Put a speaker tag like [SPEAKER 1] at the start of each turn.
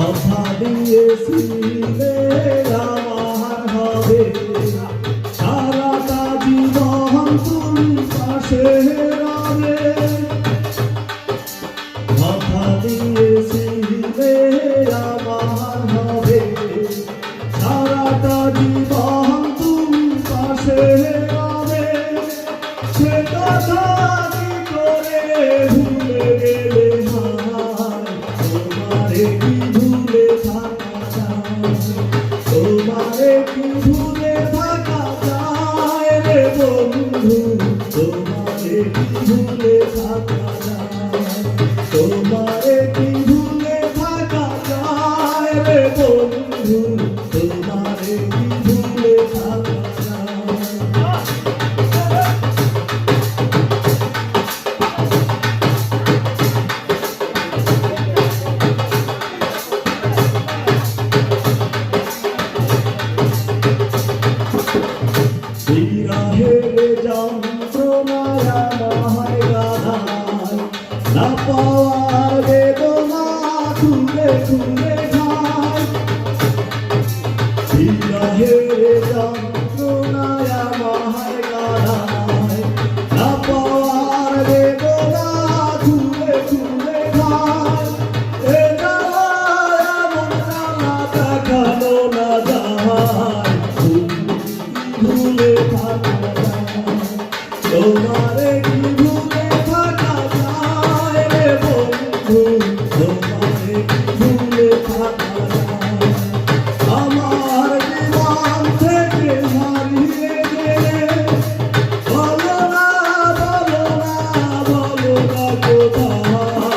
[SPEAKER 1] কথা দিয়েছিলে আমার হবে সারাটা জীবন তুমি পাশে রবে। কথা দিয়েছিলে আমার হবে সারাটা জীবন তুমি পাশে রবে। সে কথা করে তোমারে ভুলে থাকা যায় রে বন্ধু? তোমারে ভুলে থাকা যায়? তোমারে গাধায় না পাওয়ার